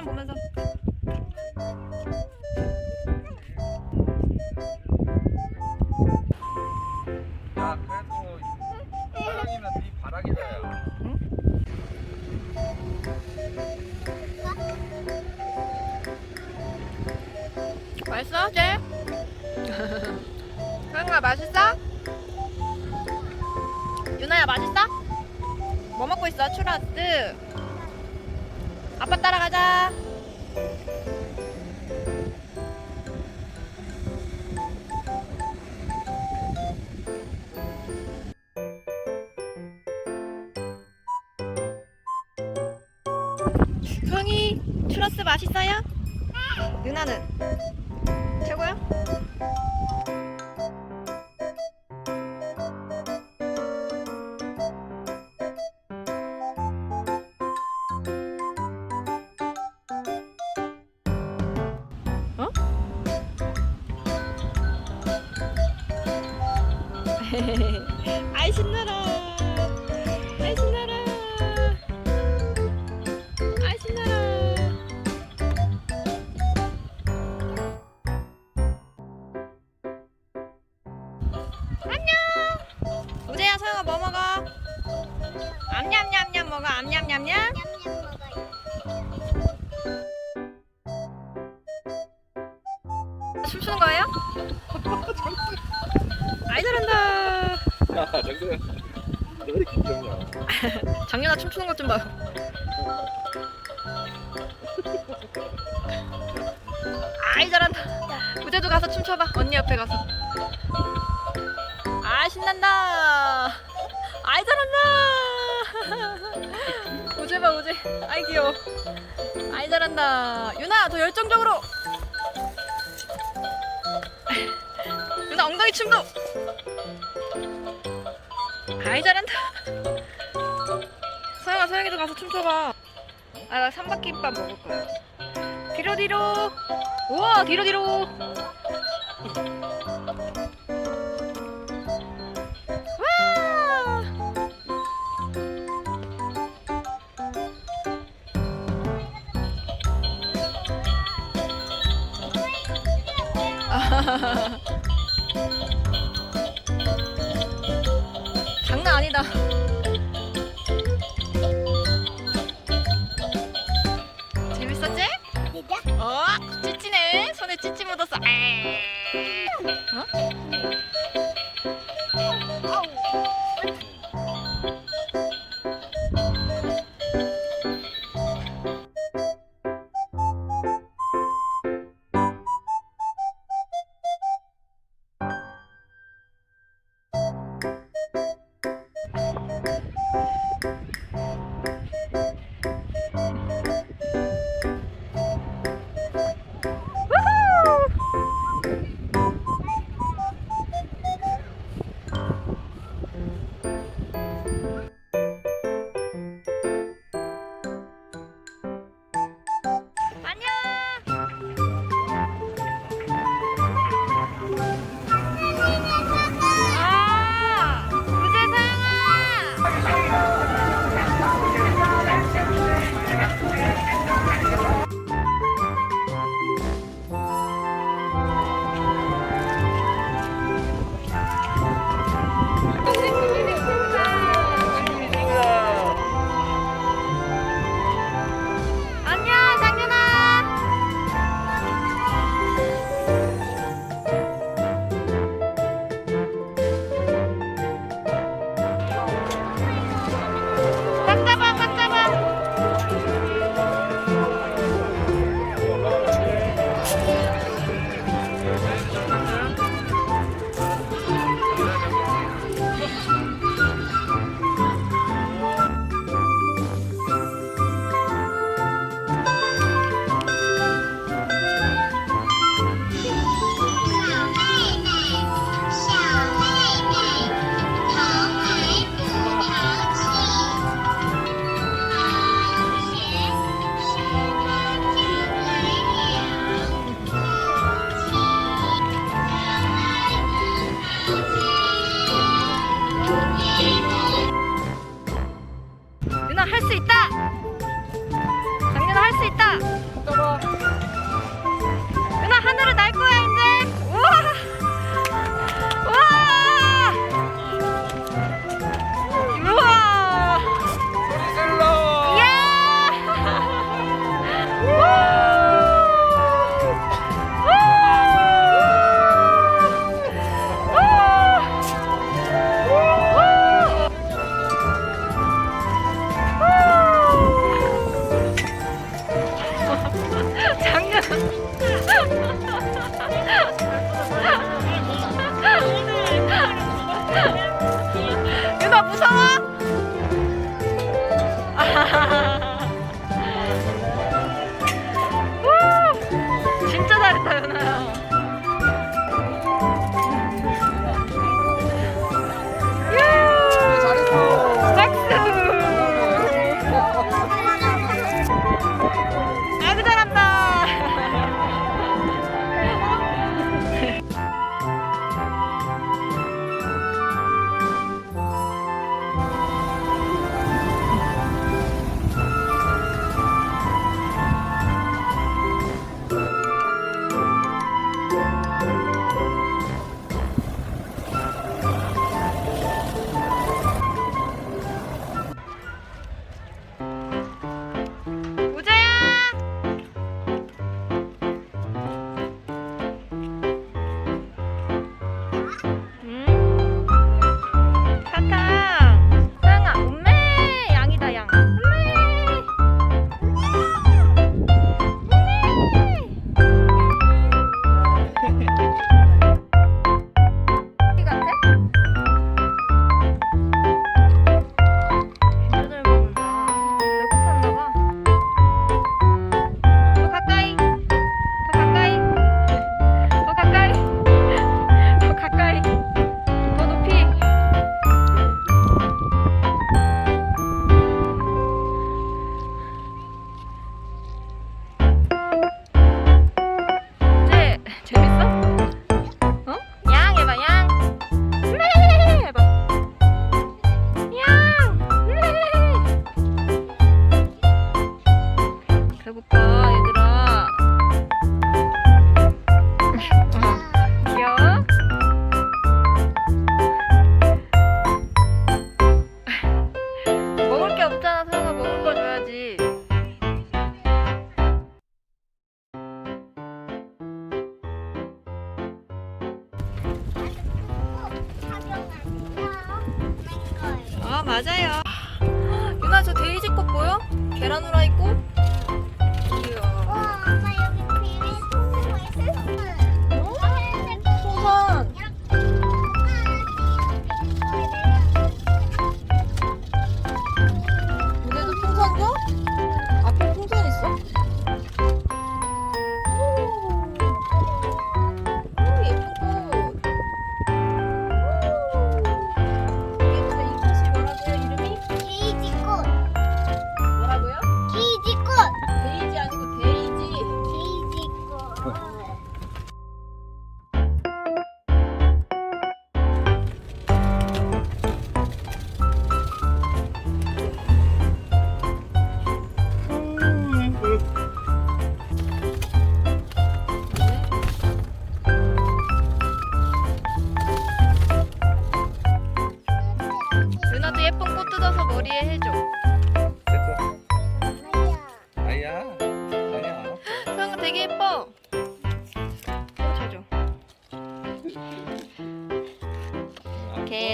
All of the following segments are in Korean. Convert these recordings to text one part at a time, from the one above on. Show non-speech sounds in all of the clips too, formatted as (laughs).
좀 보면서. 야 그래도 사랑이면 네 바라기다 야 맛있어, 쟤? 소영아 맛있어? 유나야 맛있어? 뭐 먹고 있어? 추러스. 아빠 따라가자. 소영이 추러스 맛있어요? 유나는 최고야? 잘한다. 야 정근아 너 이렇게 장윤아 춤추는 것 좀 봐요 아이 잘한다. 우재도 가서 춤춰봐. 언니 옆에 가서. 아 신난다. 아이 잘한다. (laughs) 우재 봐 우재. 아이 귀여워. 아이 잘한다. 유나 더 열정적으로. (laughs) 유나 엉덩이 춤도 아이 잘한다 (laughs) 서영아 서영이도 가서 춤춰봐. 아 나 삼각김밥 먹을 거야. 뒤로 뒤로. 우와 뒤로 뒤로. 와 (laughs) 맞아요. 유나 저 데이지 꽃 보여? 계란 후라이 꽃?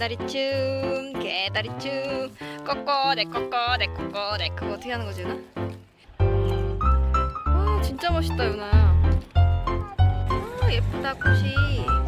개다리 춤, 개다리 춤. 꺾어, 내 꺾어, 내 꺾어, 내 꺾어. 어떻게 하는 거지, 유나? 와, 진짜 멋있다, 유나야. 아, 예쁘다, 꽃이.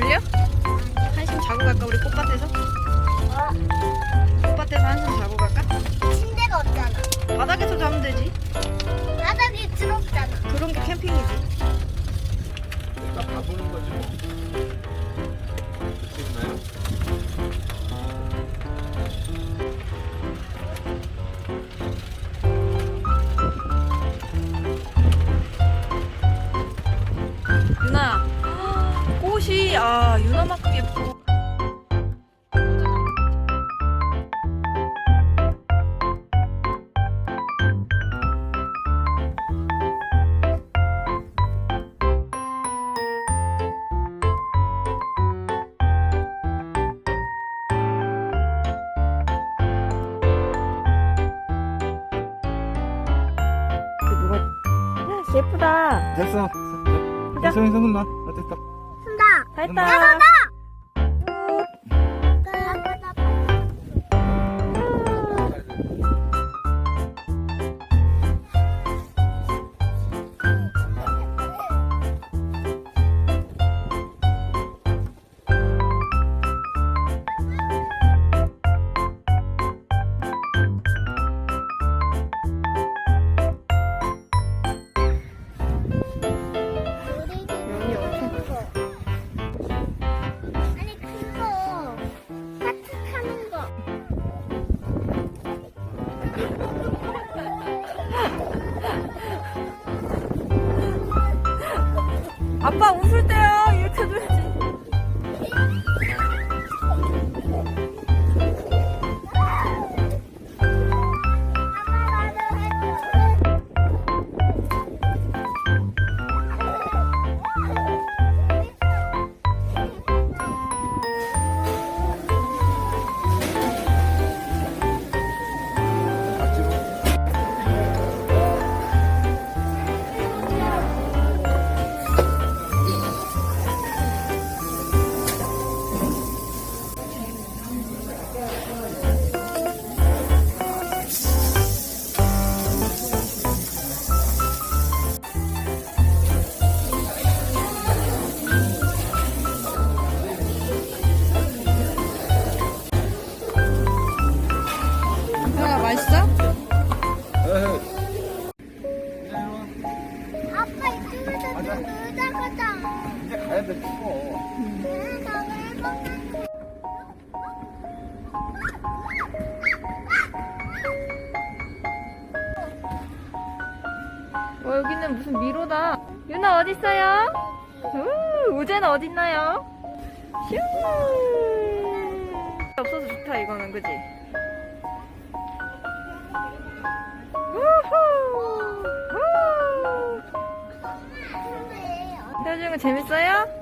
졸려? 한숨 자고 갈까, 우리 꽃밭에서? 꽃밭에서 한숨 자고 갈까? 침대가 없잖아. 바닥에서 자면 되지. 바닥이 더럽잖아. 그런 게 캠핑이지. 일단 봐보는 거지 뭐. 꽃이 아 유나만큼 예쁘고. 예쁘다. 됐어. 소영이 성근 나. 아, 됐다. 이제 가야 돼 추워. 어, 여기는 무슨 미로다. 유나 어딨어요? 우, 우재는 어딨나요? 슈! 없어서 좋다, 이거는, 그지? 거 재밌어요?